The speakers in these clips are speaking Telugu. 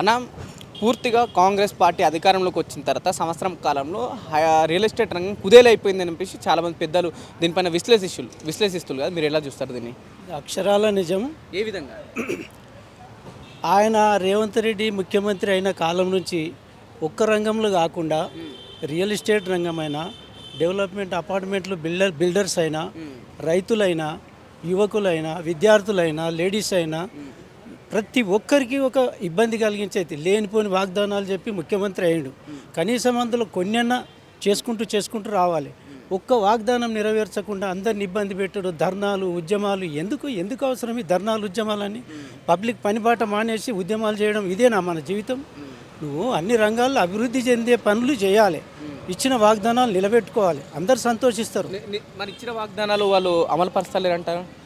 అన్న పూర్తిగా కాంగ్రెస్ పార్టీ అధికారంలోకి వచ్చిన తర్వాత సంవత్సరం కాలంలో రియల్ ఎస్టేట్ రంగం కుదేలైపోయింది అని చెప్పేసి చాలామంది పెద్దలు దీనిపైన విశ్లేషిస్తులు విశ్లేషిస్తులు కదా మీరు ఎలా చూస్తారు దీన్ని? అక్షరాల నిజం. ఏ విధంగా? ఆయన రేవంత్ రెడ్డి ముఖ్యమంత్రి అయిన కాలం నుంచి ఒక్క రంగంలో కాకుండా రియల్ ఎస్టేట్ రంగమైనా డెవలప్మెంట్ అపార్ట్మెంట్లు బిల్డర్ బిల్డర్స్ అయినా రైతులైనా యువకులైనా విద్యార్థులైనా లేడీస్ అయినా ప్రతి ఒక్కరికి ఒక ఇబ్బంది కలిగించేది. లేనిపోని వాగ్దానాలు చెప్పి ముఖ్యమంత్రి అయ్యాడు. కనీసం అందులో కొన్నైనా చేసుకుంటూ చేసుకుంటూ రావాలి. ఒక్క వాగ్దానం నెరవేర్చకుండా అందరిని ఇబ్బంది పెట్టడం ధర్నాలు ఉద్యమాలు ఎందుకు ఎందుకు అవసరం ఈ ధర్నాలు ఉద్యమాలని పబ్లిక్ పనిబాట మానేసి ఉద్యమాలు చేయడం ఇదేనా మన జీవితం? నువ్వు అన్ని రంగాల్లో అభివృద్ధి చెందే పనులు చేయాలి. ఇచ్చిన వాగ్దానాలు నిలబెట్టుకోవాలి. అందరు సంతోషిస్తారు. మరి ఇచ్చిన వాగ్దానాలు వాళ్ళు అమలు పరచలేరు అంటారు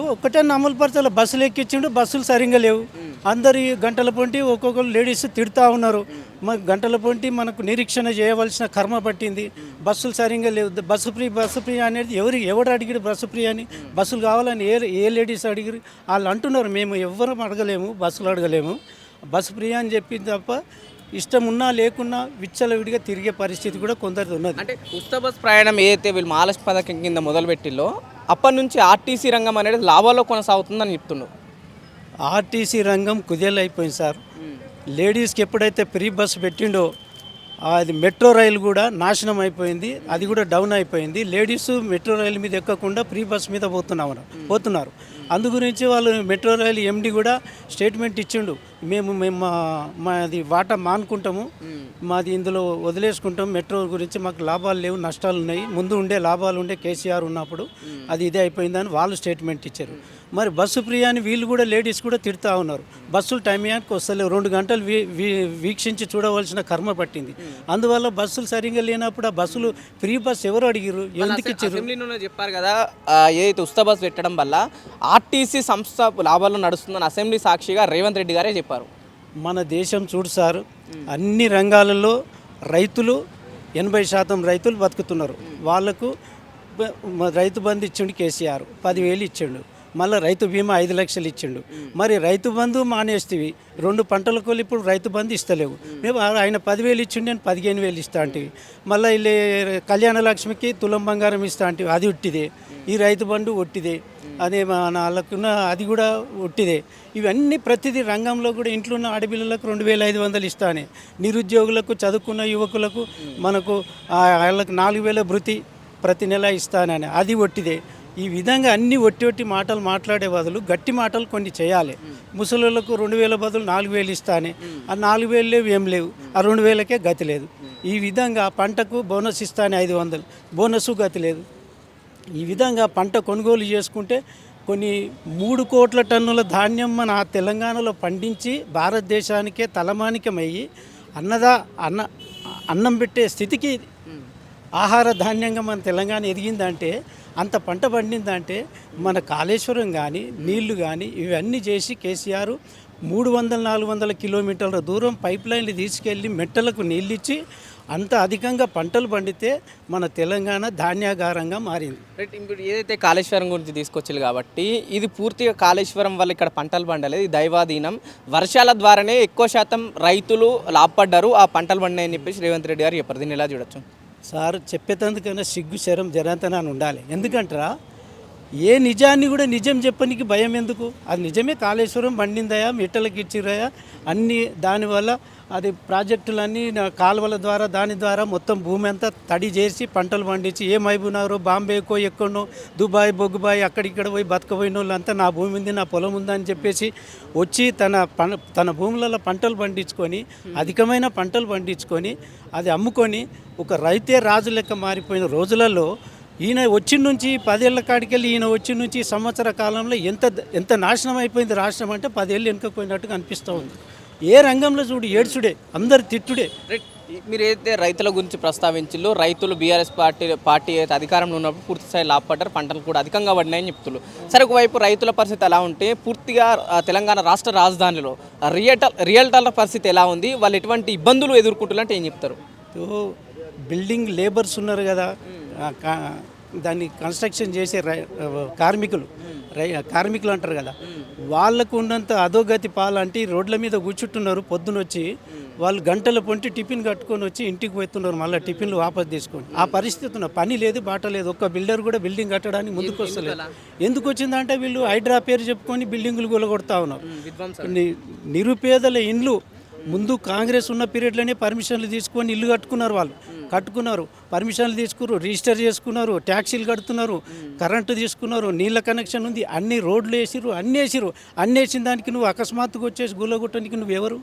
ఒక్కటే అమలు పరచాలి బస్సులు ఎక్కించిండు బస్సులు సరిగ్గా లేవు. అందరు గంటల పొంటి ఒక్కొక్కరు లేడీస్ తిడుతూ ఉన్నారు. మరి గంటల పొంటి మనకు నిరీక్షణ చేయవలసిన కర్మ పట్టింది. బస్సులు సరిగ్గా లేవు. బస్సు ఫ్రీ బస్సు ఫ్రీ అనేది ఎవరు ఎవరు అడిగిరు బస్సు ఫ్రీ అని? బస్సులు కావాలని ఏ ఏ లేడీస్ అడిగిరు? వాళ్ళు అంటున్నారు మేము ఎవ్వరం అడగలేము బస్సులు అడగలేము. బస్సు ఫ్రీ అని చెప్పింది తప్ప ఇష్టం ఉన్నా లేకున్నా విచ్చలవిడిగా తిరిగే పరిస్థితి కూడా కొందరిది ఉన్నది. అంటే ఉచిత బస్ ప్రయాణం ఏదైతే వీళ్ళు మహాలక్ష్మి పథకం కింద మొదలుపెట్టిలో అప్పటి నుంచి ఆర్టీసీ రంగం అనేది లాభాల్లో కొనసాగుతుందని చెప్తుండు. ఆర్టీసీ రంగం కుదేలైపోయింది సార్. లేడీస్కి ఎప్పుడైతే ఫ్రీ బస్సు పెట్టిండో అది మెట్రో రైలు కూడా నాశనం అయిపోయింది అది కూడా డౌన్ అయిపోయింది. లేడీస్ మెట్రో రైలు మీద ఎక్కకుండా ఫ్రీ బస్ మీద పోతున్నాము పోతున్నారు. అందు గురించి వాళ్ళు మెట్రో రైలు ఎండి కూడా స్టేట్మెంట్ ఇచ్చిండు. మేము మేము మా మాది వాటా మానుకుంటాము. మాది ఇందులో వదిలేసుకుంటాం. మెట్రో గురించి మాకు లాభాలు లేవు నష్టాలు ఉన్నాయి. ముందు ఉండే లాభాలు ఉండే కేసీఆర్ ఉన్నప్పుడు అది ఇదే అయిపోయిందని వాళ్ళు స్టేట్మెంట్ ఇచ్చారు. మరి బస్సు ఫ్రీ అని వీళ్ళు కూడా లేడీస్ కూడా తిడుతూ ఉన్నారు. బస్సులు టైంయానికి వస్తలేవు. రెండు గంటలు వీక్షించి చూడవలసిన కర్మ పట్టింది. అందువల్ల బస్సులు సరిగ్గా లేనప్పుడు ఆ బస్సులు ఫ్రీ బస్ ఎవరు అడిగిరు ఎందుకు ఇచ్చారు? చెప్పారు కదా ఏదైతే ఉచిత బస్ పెట్టడం వల్ల ఆర్టీసీ సంస్థ లాభాల్లో నడుస్తుందని అసెంబ్లీ సాక్షిగా రేవంత్ రెడ్డి గారే చెప్పారు. మన దేశం చూడు సార్ అన్ని రంగాలలో రైతులు ఎనభై శాతం రైతులు బతుకుతున్నారు. వాళ్ళకు రైతు బంధు ఇచ్చిండు కేసీఆర్ పదివేలు ఇచ్చిండు. మళ్ళీ రైతు బీమా ఐదు లక్షలు ఇచ్చిండు. మరి రైతు బంధు మానేస్తేవి. రెండు పంటల పంటలకు ఇప్పుడు రైతు బంధు ఇస్తలేవు. మేము ఆయన పదివేలు ఇచ్చిండు నేను పదిహేను వేలు ఇస్తా అంటే మళ్ళీ ఇల్లు కళ్యాణ లక్ష్మికి తులం బంగారం ఇస్తా అంటే అది ఒట్టిదే ఈ రైతు బంధు ఒట్టిదే. అదే మన వాళ్ళకున్న అది కూడా ఒట్టిదే. ఇవన్నీ ప్రతిదీ రంగంలో కూడా ఇంట్లో ఉన్న ఆడపిల్లలకు రెండు వేల ఐదు వందలు ఇస్తానే. నిరుద్యోగులకు చదువుకున్న యువకులకు మనకు వాళ్ళకు నాలుగు వేల భృతి ప్రతి నెల ఇస్తానని. అది ఒట్టిదే. ఈ విధంగా అన్ని ఒట్టి ఒట్టి మాటలు మాట్లాడే బదులు గట్టి మాటలు కొన్ని చేయాలి. ముసలులకు రెండు వేల బదులు నాలుగు వేలు ఇస్తానే. ఆ నాలుగు వేలు లేవు ఏం లేవు. ఆ రెండు వేలకే గతి లేదు. ఈ విధంగా పంటకు బోనస్ ఇస్తానే ఐదు వందలు. బోనస్ గతి లేదు. ఈ విధంగా పంట కొనుగోలు చేసుకుంటే కొన్ని మూడు కోట్ల టన్నుల ధాన్యం మన తెలంగాణలో పండించి భారతదేశానికే తలమానికమయ్యి అన్నదా అన్న అన్నం పెట్టే స్థితికి ఆహార ధాన్యంగా మన తెలంగాణ ఎదిగిందంటే అంత పంట పండిందంటే మన కాళేశ్వరం కానీ నీళ్ళు కానీ ఇవన్నీ చేసి కేసీఆర్ మూడు వందల నాలుగు వందల కిలోమీటర్ల దూరం పైప్ లైన్లు తీసుకెళ్ళి మెట్టలకు నీళ్ళు ఇచ్చి అంత అధికంగా పంటలు పండితే మన తెలంగాణ ధాన్యాగారంగా మారింది. రైట్ ఇప్పుడు ఏదైతే కాళేశ్వరం గురించి తీసుకొచ్చారు కాబట్టి ఇది పూర్తిగా కాళేశ్వరం వల్ల ఇక్కడ పంటలు పండలేదు ఇది దైవాధీనం. వర్షాల ద్వారానే ఎక్కువ శాతం రైతులు లాభపడ్డారు ఆ పంటలు పండినాయని చెప్పేసి రేవంత్ రెడ్డి గారు చెప్పారు. దీన్ని ఎలా చూడొచ్చు? సార్ చెప్పేటందుకైనా సిగ్గు శరం జరంతనాన్ని ఉండాలి. ఎందుకంటారా ఏ నిజాన్ని కూడా నిజం చెప్పనికి భయం ఎందుకు? అది నిజమే కాళేశ్వరం పండిందయా మిట్టలకి ఇచ్చిరయా? అన్ని దానివల్ల అది ప్రాజెక్టులన్నీ నా కాలువల ద్వారా దాని ద్వారా మొత్తం భూమి అంతా తడి చేసి పంటలు పండించి ఏమైపోయినారో బాంబేకో ఎక్కడో దుబాయ్ బొగ్గుబాయ్ అక్కడిక్కడ పోయి బతకపోయిన వాళ్ళంతా నా భూమి ఉంది నా పొలం ఉందని చెప్పేసి వచ్చి తన తన భూములలో పంటలు పండించుకొని అధికమైన పంటలు పండించుకొని అది అమ్ముకొని ఒక రైతే రాజు లెక్క మారిపోయిన రోజులలో ఈయన వచ్చి నుంచి పదేళ్ళ కాడికెళ్ళి ఈయన వచ్చి నుంచి సంవత్సర కాలంలో ఎంత ఎంత నాశనం అయిపోయింది రాష్ట్రం అంటే పదేళ్ళు వెనుకపోయినట్టుగా అనిపిస్తూ ఉంది. ఏ రంగంలో చూడు ఏడ్చుడే అందరు తిట్టుడే. మీరు ఏదైతే రైతుల గురించి ప్రస్తావించిల్లో రైతులు బీఆర్ఎస్ పార్టీ పార్టీ అయితే అధికారంలో ఉన్నప్పుడు పూర్తి స్థాయి లాభపడ్డారు పంటలు కూడా అధికంగా పడినాయని చెప్తున్నారు సరే ఒకవైపు రైతుల పరిస్థితి ఎలా ఉంటే పూర్తిగా తెలంగాణ రాష్ట్ర రాజధానిలో రియటల్ రియల్టర్ల పరిస్థితి ఎలా ఉంది వాళ్ళు ఎటువంటి ఇబ్బందులు ఎదుర్కొంటున్నారంటే ఏం చెప్తారు? బిల్డింగ్ లేబర్స్ ఉన్నారు కదా దాన్ని కన్స్ట్రక్షన్ చేసే రై- కార్మికులు రై కార్మికులు అంటారు కదా. వాళ్ళకు ఉన్నంత అధోగతి పాలంటే రోడ్ల మీద కూర్చుంటున్నారు పొద్దున వచ్చి వాళ్ళు గంటల పొంటి టిఫిన్ కట్టుకొని వచ్చి ఇంటికి పోతున్నారు మళ్ళీ టిఫిన్లు వాపస్ తీసుకొని. ఆ పరిస్థితి ఉన్న పని లేదు బాట లేదు ఒక్క బిల్డర్ కూడా బిల్డింగ్ కట్టడానికి ముందుకు వస్తలేదు. ఎందుకు వచ్చిందంటే వీళ్ళు హైడ్రా పేరు చెప్పుకొని బిల్డింగులు కూలగొడతా ఉన్నారు. నిరుపేదల ఇండ్లు ముందు కాంగ్రెస్ ఉన్న పీరియడ్లోనే పర్మిషన్లు తీసుకొని ఇల్లు కట్టుకున్నారు వాళ్ళు. కట్టుకున్నారు. పర్మిషన్లు తీసుకున్నారు రిజిస్టర్ చేసుకున్నారు ట్యాక్సీలు కడుతున్నారు కరెంటు తీసుకున్నారు నీళ్ళ కనెక్షన్ ఉంది అన్ని రోడ్లు వేసిరు అన్ని వేసిరు అన్ని వేసిన దానికి నువ్వు అకస్మాత్తుగా వచ్చేసి గుల్లగొట్టడానికి నువ్వు ఎవరు?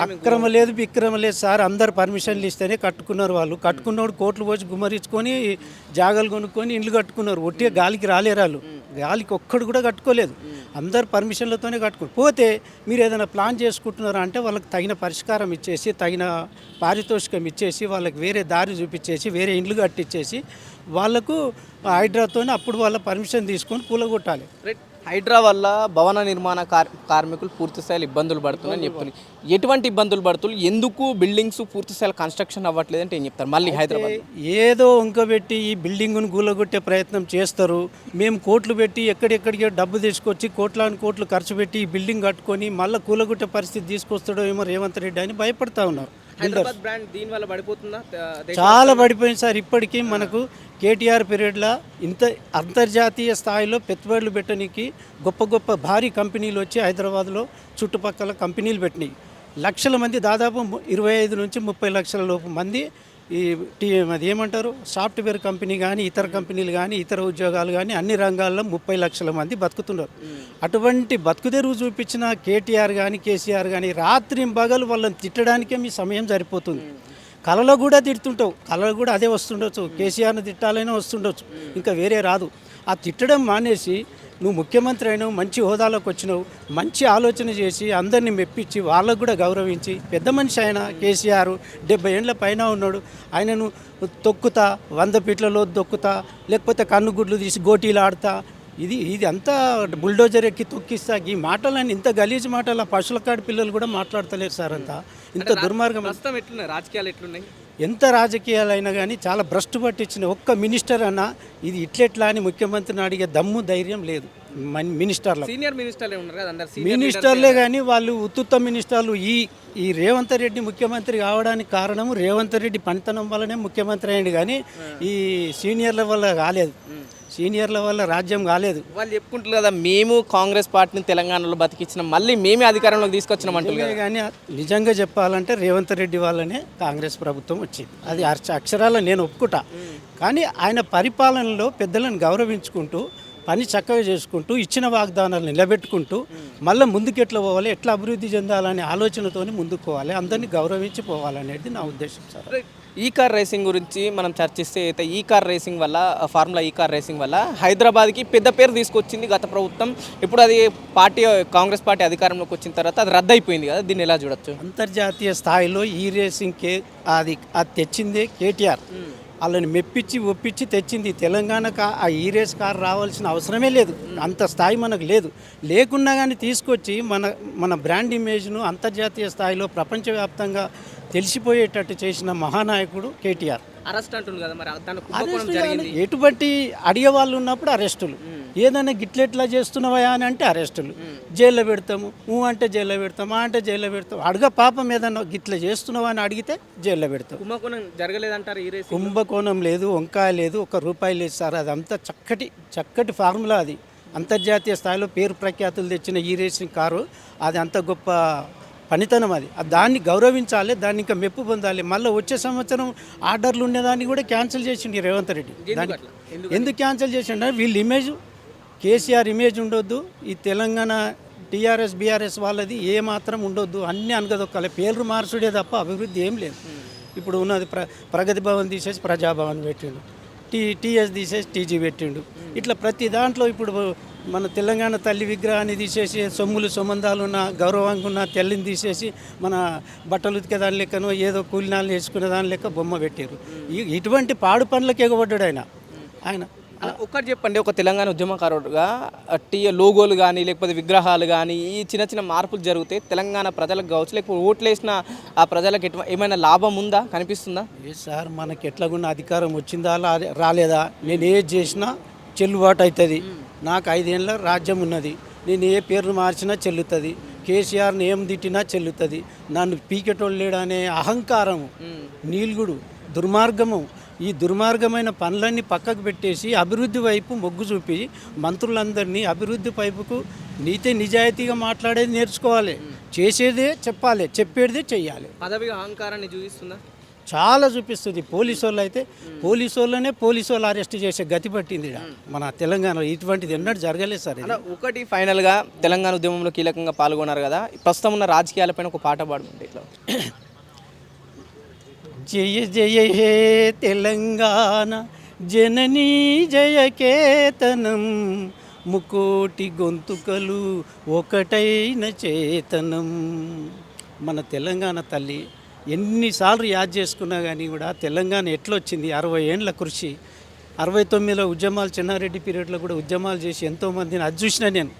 అక్రమ లేదు విక్రమ లేదు సార్. అందరు పర్మిషన్లు ఇస్తేనే కట్టుకున్నారు వాళ్ళు. కట్టుకున్నోడు కోట్లు పోసి గుమ్మరించుకొని జాగాలు కొనుక్కొని ఇండ్లు కట్టుకున్నారు. ఒట్టిగా గాలికి రాలేరు వాళ్ళు. గాలికి ఒక్కడు కూడా కట్టుకోలేదు. అందరు పర్మిషన్లతోనే కట్టుకుని పోతే మీరు ఏదైనా ప్లాన్ చేసుకుంటున్నారా అంటే వాళ్ళకి తగిన పరిష్కారం ఇచ్చేసి తగిన పారితోషికం ఇచ్చేసి వాళ్ళకి వేరే దారి చూపించేసి వేరే ఇండ్లు కట్టించేసి వాళ్ళకు హైడ్రాతోనే అప్పుడు వాళ్ళ పర్మిషన్ తీసుకొని కూలగొట్టాలి రైట్. హైడ్రా వల్ల భవన నిర్మాణ కార్ కార్మికులు పూర్తి స్థాయిలో ఇబ్బందులు పడుతున్నాయని చెప్తున్నాయి ఎటువంటి ఇబ్బందులు పడుతున్నారు? ఎందుకు బిల్డింగ్స్ పూర్తి స్థాయిలో కన్స్ట్రక్షన్ అవ్వట్లేదు అంటే ఏం చెప్తారు? మళ్ళీ హైదరాబాద్ ఏదో ఉంకబెట్టి ఈ బిల్డింగ్ను కూలగొట్టే ప్రయత్నం చేస్తారు. మేము కోట్లు పెట్టి ఎక్కడెక్కడికో డబ్బు తీసుకొచ్చి కోట్లాని కోట్లు ఖర్చు పెట్టి ఈ బిల్డింగ్ కట్టుకొని మళ్ళీ కూలగొట్టే పరిస్థితి తీసుకొస్తాడో ఏమో రేవంత్ రెడ్డి అని భయపడతా ఉన్నారు. హైదరాబాద్ బ్రాండ్ దీని వల్ల పడిపోతుందా? త- దేశ- చాలా పడిపోయింది సార్. ఇప్పటికీ మనకు కేటీఆర్ పీరియడ్లో ఇంత అంతర్జాతీయ స్థాయిలో పెట్టుబడులు పెట్టడానికి గొప్ప గొప్ప భారీ కంపెనీలు వచ్చి హైదరాబాద్లో చుట్టుపక్కల కంపెనీలు పెట్టినాయి. లక్షల మంది దాదాపు ఇరవై ఐదు నుంచి ముప్పై లక్షల లోపు మంది ఈ అది ఏమంటారు? సాఫ్ట్వేర్ కంపెనీ కానీ ఇతర కంపెనీలు కానీ ఇతర ఉద్యోగాలు కానీ అన్ని రంగాల్లో ముప్పై లక్షల మంది బతుకుతున్నారు. అటువంటి బతుకుదెరువు చూపించిన కేటీఆర్ కానీ కేసీఆర్ కానీ రాత్రి పగలు వాళ్ళని తిట్టడానికే మీ సమయం సరిపోతుంది. కళలో కూడా తిడుతుంటావు. కళలో కూడా అదే వస్తుండొచ్చు. కేసీఆర్ని తిట్టాలనే వస్తుండొచ్చు. ఇంకా వేరే రాదు. ఆ తిట్టడం మానేసి నువ్వు ముఖ్యమంత్రి అయినావు మంచి హోదాలోకి వచ్చినావు మంచి ఆలోచన చేసి అందరినీ మెప్పించి వాళ్ళకు కూడా గౌరవించి పెద్ద మనిషి ఆయన కేసీఆర్ డెబ్బై ఏండ్ల పైన ఉన్నాడు. ఆయనను తొక్కుతా వంద పీట్లలో దొక్కుతా లేకపోతే కన్నుగుడ్లు తీసి గోటీలు ఆడతా. ఇది ఇది అంతా బుల్డోజర్ ఎక్కి తొక్కిస్తా. ఈ మాటలని ఇంత గలీజ్ మాటలు ఆ పశువుల కాడి పిల్లలు కూడా మాట్లాడతలేరు సార్ అంతా. ఇంత దుర్మార్గం. ప్రస్తుతం ఎట్లున్నాయి రాజకీయాలు ఎట్లున్నాయి? ఎంత రాజకీయాలైనా కానీ చాలా భ్రష్టు పట్టించిన ఒక్క మినిస్టర్ అన్నా ఇది ఇట్లెట్లా అని ముఖ్యమంత్రిని అడిగే దమ్ము ధైర్యం లేదు. మన మినిస్టర్లకు సీనియర్ మినిస్టర్లే ఉన్నారు కదా మినిస్టర్లే కానీ వాళ్ళు ఉత్తుత్త మినిస్టర్లు. ఈ ఈ రేవంత్ రెడ్డి ముఖ్యమంత్రి కావడానికి కారణము రేవంత్ రెడ్డి పనితనం వల్లనే ముఖ్యమంత్రి అయింది కానీ ఈ సీనియర్ల వల్ల కాలేదు. సీనియర్ల వల్ల రాజ్యం కాలేదు. వాళ్ళు చెప్పుకుంటారు కదా మేము కాంగ్రెస్ పార్టీని తెలంగాణలో బతికించిన మళ్ళీ మేమే అధికారంలోకి తీసుకొచ్చినాం అంటున్నారు కానీ నిజంగా చెప్పాలంటే రేవంత్ రెడ్డి వల్లనే కాంగ్రెస్ ప్రభుత్వం వచ్చింది. అది అక్ష- అక్షరాల నేను ఒప్పుకుంటా. కానీ ఆయన పరిపాలనలో పెద్దలను గౌరవించుకుంటూ పని చక్కగా చేసుకుంటూ ఇచ్చిన వాగ్దానాలు నిలబెట్టుకుంటూ మళ్ళీ ముందుకు ఎట్లా పోవాలి ఎట్లా అభివృద్ధి చెందాలనే ఆలోచనతోని ముందుకు పోవాలి అందరినీ గౌరవించి పోవాలనేది నా ఉద్దేశం సార్. ఈ కార్ రేసింగ్ గురించి మనం చర్చిస్తే అయితే ఈ కార్ రేసింగ్ వల్ల ఫార్ములా ఈ కార్ రేసింగ్ వల్ల హైదరాబాద్కి పెద్ద పేరు తీసుకొచ్చింది గత ప్రభుత్వం. ఇప్పుడు అది పార్టీ కాంగ్రెస్ పార్టీ అధికారంలోకి వచ్చిన తర్వాత అది రద్దు అయిపోయింది కదా. దీన్ని ఎలా చూడొచ్చు? అంతర్జాతీయ స్థాయిలో ఈ రేసింగ్ కే అది అది తెచ్చిందే కేటీఆర్. వాళ్ళని మెప్పించి ఒప్పించి తెచ్చింది తెలంగాణకు ఆ ఈ రేస్ కార్ రావాల్సిన అవసరమే లేదు. అంత స్థాయి మనకు లేదు. లేకున్నా కానీ తీసుకొచ్చి మన మన బ్రాండ్ ఇమేజ్ను అంతర్జాతీయ స్థాయిలో ప్రపంచవ్యాప్తంగా తెలిసిపోయేటట్టు చేసిన మహానాయకుడు కేటీఆర్. అరెస్ట్ అంటుంది కదా మరి ఎటువంటి అడిగే వాళ్ళు ఉన్నప్పుడు అరెస్టులు. ఏదైనా గిట్లెట్లా చేస్తున్నావా అని అంటే అరెస్టులు. జైల్లో పెడతాము ఊ అంటే జైల్లో పెడతాము ఆ అంటే జైల్లో పెడతాము. అడగ పాపం ఏదన్నా గిట్ల చేస్తున్నావా అని అడిగితే జైల్లో పెడతాం. కుంభకోణం జరగలేదంటారు ఈ కుంభకోణం లేదు వంకాయ లేదు ఒక రూపాయి లేదు సార్. అదంతా చక్కటి చక్కటి ఫార్ములా అది. అంతర్జాతీయ స్థాయిలో పేరు ప్రఖ్యాతులు తెచ్చిన ఈ రేసింగ్ కారు అది అంత గొప్ప పనితనం అది. దాన్ని గౌరవించాలి దాన్ని ఇంకా మెప్పు పొందాలి. మళ్ళీ వచ్చే సంవత్సరం ఆర్డర్లు ఉండేదాన్ని కూడా క్యాన్సిల్ చేసిండు రేవంత్ రెడ్డి. దాన్ని? ఎందుకు క్యాన్సిల్ చేసిండు వీళ్ళ ఇమేజ్ కేసీఆర్ ఇమేజ్ ఉండొద్దు ఈ తెలంగాణ టీఆర్ఎస్ బీఆర్ఎస్ వాళ్ళది ఏ మాత్రం ఉండొద్దు అన్నీ అనగదొక్కాలి. పేర్లు మార్చుడే తప్ప అభివృద్ధి ఏం లేదు. ఇప్పుడు ఉన్నది ప్ర ప్రగతి భవన్ తీసేసి ప్రజాభవన్ పెట్టిండు. టీ టీఎస్ తీసేసి టీజీ పెట్టిండు. ఇట్లా ప్రతి దాంట్లో ఇప్పుడు మన తెలంగాణ తల్లి విగ్రహాన్ని తీసేసి సొమ్ములు సొమందాలు ఉన్న గౌరవంగా ఉన్న తెల్లిని తీసేసి మన బట్టలు ఉతికే దాని లెక్కనో ఏదో కూలినాలు వేసుకునే దాని లెక్క బొమ్మ పెట్టారు ఇటువంటి పాడు పనులకు ఎగబడ్డాడు ఆయన. ఆయన అలా ఒక్కటి చెప్పండి ఒక తెలంగాణ ఉద్యమకారుడుగా టీ లోగోలు కానీ లేకపోతే విగ్రహాలు కానీ ఈ చిన్న చిన్న మార్పులు జరిగితే తెలంగాణ ప్రజలకు కావచ్చు లేకపోతే ఓట్లు వేసిన ఆ ప్రజలకు ఎటు ఏమైనా లాభం ఉందా? కనిపిస్తుందా? ఏ సార్ మనకి ఎట్లాగున్న అధికారం వచ్చిందా రాలేదా? నేను ఏది చేసినా చెల్లుబాటు అవుతుంది. నాకు ఐదేళ్ళ రాజ్యం ఉన్నది. నేను ఏ పేరు మార్చినా చెల్లుతుంది. కేసీఆర్ని ఏం తిట్టినా చెల్లుతుంది. నన్ను పీకెటోళ్ళు లేడు అనే అహంకారం నీల్గుడు దుర్మార్గము ఈ దుర్మార్గమైన పనులన్నీ పక్కకు పెట్టేసి అభివృద్ధి వైపు మొగ్గు చూపి మంత్రులందరినీ అభివృద్ధి వైపుకు నీతి నిజాయితీగా మాట్లాడేది నేర్చుకోవాలి. చేసేదే చెప్పాలి చెప్పేదే చెయ్యాలి. పదవి అహంకారాన్ని చూపిస్తుందా? చాలా చూపిస్తుంది. పోలీసు వాళ్ళు అయితే పోలీసు వాళ్ళనే పోలీసు వాళ్ళు అరెస్ట్ చేసే గతి పట్టింది. మన తెలంగాణలో ఇటువంటిది ఎన్నడూ జరగలేదు సార్ ఒకటి ఫైనల్గా తెలంగాణ ఉద్యమంలో కీలకంగా పాల్గొన్నారు కదా. ప్రస్తుతం ఉన్న రాజకీయాలపైన ఒక పాట పాడుకుంటే ఇట్లా. జయ జయ హే తెలంగాణ జననీ జయ కేతనం ముకోటి గొంతుకలు ఒకటైన చేతనం. మన తెలంగాణ తల్లి ఎన్నిసార్లు యాద్ చేసుకున్నా కానీ కూడా తెలంగాణ ఎట్లొచ్చింది? అరవై ఏండ్ల కృషి. అరవై తొమ్మిదిలో ఉద్యమాలు చిన్నారెడ్డి పీరియడ్లో కూడా ఉద్యమాలు చేసి ఎంతోమందిని అది చూసిన నేను.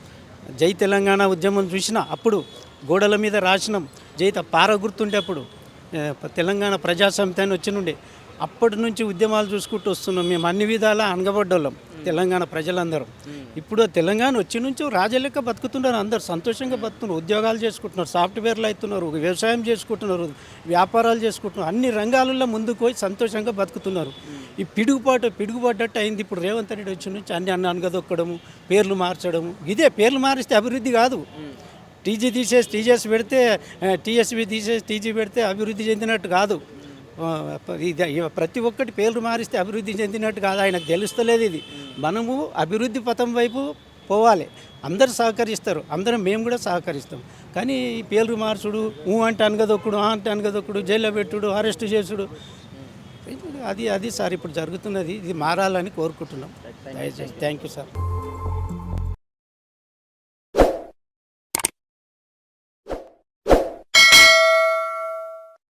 జై తెలంగాణ ఉద్యమం చూసిన అప్పుడు గోడల మీద రాసినాం. జైత పార గుర్తుండే అప్పుడు తెలంగాణ ప్రజా అని వచ్చినుండే. అప్పటి నుంచి ఉద్యమాలు చూసుకుంటూ వస్తున్నాం. మేము అన్ని విధాలా అనగబడ్డోళ్ళం తెలంగాణ ప్రజలందరూ. ఇప్పుడు తెలంగాణ వచ్చి నుంచి రాజలెక్క బతుకుతున్నారు అందరు సంతోషంగా బతుకుతున్నారు. ఉద్యోగాలు చేసుకుంటున్నారు సాఫ్ట్వేర్లు అవుతున్నారు వ్యవసాయం చేసుకుంటున్నారు వ్యాపారాలు చేసుకుంటున్నారు. అన్ని రంగాలలో ముందుకు పోయి సంతోషంగా బతుకుతున్నారు. ఈ పిడుగుపాటు పిడుగుపడ్డట్టు అయింది. ఇప్పుడు రేవంత్ రెడ్డి వచ్చి నుంచి అన్ని అన్న అనగదొక్కడము పేర్లు మార్చడము. ఇదే పేర్లు మారిస్తే అభివృద్ధి కాదు. టీజీ తీసేసి టీజీఎస్ పెడితే టీఎస్బి తీసేసి టీజీ పెడితే అభివృద్ధి చెందినట్టు కాదు. ప్రతి ఒక్కటి పేర్లు మారిస్తే అభివృద్ధి చెందినట్టు కాదు. ఆయనకు తెలుస్తలేదు ఇది. మనము అభివృద్ధి పథం వైపు పోవాలి. అందరు సహకరిస్తారు. అందరం మేము కూడా సహకరిస్తాం. కానీ ఈ పేర్లు మార్చుడు ఊ అంటే అనగదొక్కుడు ఆ అంటే అనగదొక్కుడు జైల్లో పెట్టుడు అరెస్ట్ చేసుడు. అది అది సార్ ఇప్పుడు జరుగుతున్నది. ఇది మారాలని కోరుకుంటున్నాం. దయచేసి థ్యాంక్ యూ సార్.